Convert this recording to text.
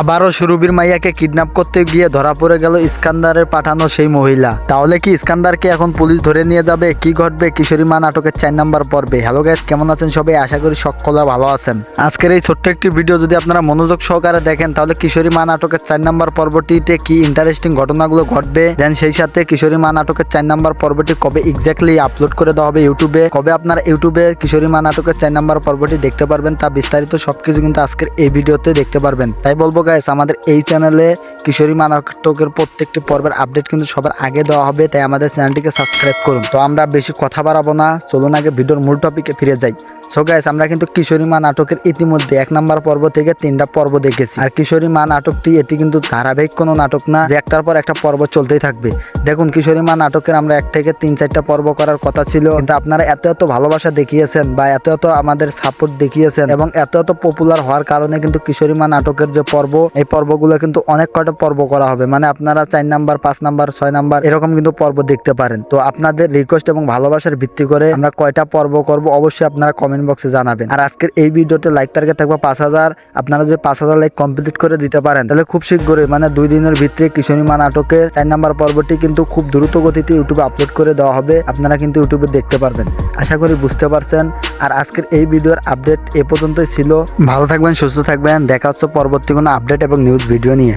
আবারও সুরবির মাইয়াকে কিডন্যাপ করতে গিয়ে ধরা পড়ে গেল ইস্কান্দারের পাঠানো সেই মহিলা। তাহলে কি ইস্কান্দারকে এখন পুলিশ ধরে নিয়ে যাবে? কি ঘটবে? কিশোরী মা নাটকের চার নাম্বার পর্বে। হ্যালো গাইস কেমন আছেন সবাই? আশা করি সকলে ভালো আছেন। আজকের এই ছোট্ট একটি ভিডিও যদি আপনারা মনোযোগ সহকারে দেখেন, তাহলে কিশোরী মা নাটকের চার নাম্বার পর্বটিতে কি ইন্টারেস্টিং ঘটনাগুলো ঘটবে? দেন সেই সাথে কিশোরী মা নাটকের চার নাম্বার পর্বটি কবে এক্স্যাক্টলি আপলোড করে দেওয়া হবে ইউটিউবে কবে আপনারা ইউটিউবে কিশোরী মা নাটকের চার নাম্বার পর্বটি দেখতে পারবেন, তা বিস্তারিত সবকিছু কিন্তু আজকের এই ভিডিওতে দেখতে পারবেন। তাই বলব গাইস আমাদের এই চ্যানেলে কিশোরী মা নাটকের প্রত্যেকটি পর্বের আপডেট কিন্তু সবার আগে দেওয়া হবে, তাই আমাদের চ্যানেলটিকে সাবস্ক্রাইব করুন। তো আমরা বেশি কথা বাড়াবো না, চলুন আগে ভিডিওর মূল টপিকে ফিরে যাই। সো গাইস আমরা কিন্তু কিশোরী মা নাটকের ইতিমধ্যে এক নাম্বার পর্ব থেকে তিনটা পর্ব দেখেছি। আর কিশোরী মা নাটকটি এটি কিন্তু ধারাবাহিক কোনো নাটক না, যে একটার পর একটা পর্ব চলতেই থাকবে। দেখুন, কিশোরী মা নাটকের আমরা এক থেকে তিন, চারটা পর্ব করার কথা ছিল, কিন্তু আপনারা এত এত ভালোবাসা দেখিয়েছেন বা এত এত আমাদের সাপোর্ট দেখিয়েছেন এবং এত এত পপুলার হওয়ার কারণে কিন্তু কিশোরী মা নাটকের যে পর্ব, এই পর্বগুলো কিন্তু অনেক কয়টা পর্ব করা হবে। মানে আপনারা চার নাম্বার, পাঁচ নাম্বার, ছয় নাম্বার এরকম কিন্তু পর্ব দেখতে পারেন। তো আপনাদের রিকোয়েস্ট এবং ভালোবাসার ভিত্তি করে আমরা কয়টা পর্ব করব অবশ্যই আপনারা কমেন্ট বক্সে জানাবেন। আর আজকের এই ভিডিওতে লাইক টার্গেট থাকবে পাঁচ হাজার। আপনারা যদি পাঁচ হাজার লাইক কমপ্লিট করে দিতে পারেন, তাহলে খুব শীঘ্রই মানে দুই দিনের ভিতরে কিশোরী মা নাটকের চার নাম্বার পর্বটি কিন্তু খুব দ্রুত গতিতে ইউটিউবে আপলোড করে দেওয়া হবে। আপনারা কিন্তু ইউটিউবে দেখতে পারবেন। আশা করি বুঝতে পারছেন। আর আজকের এই ভিডিওর আপডেট এ পর্যন্তই ছিল। ভালো থাকবেন, সুস্থ থাকবেন। দেখা হচ্ছে পরবর্তী কোনো আপডেট এবং নিউজ ভিডিও নিয়ে।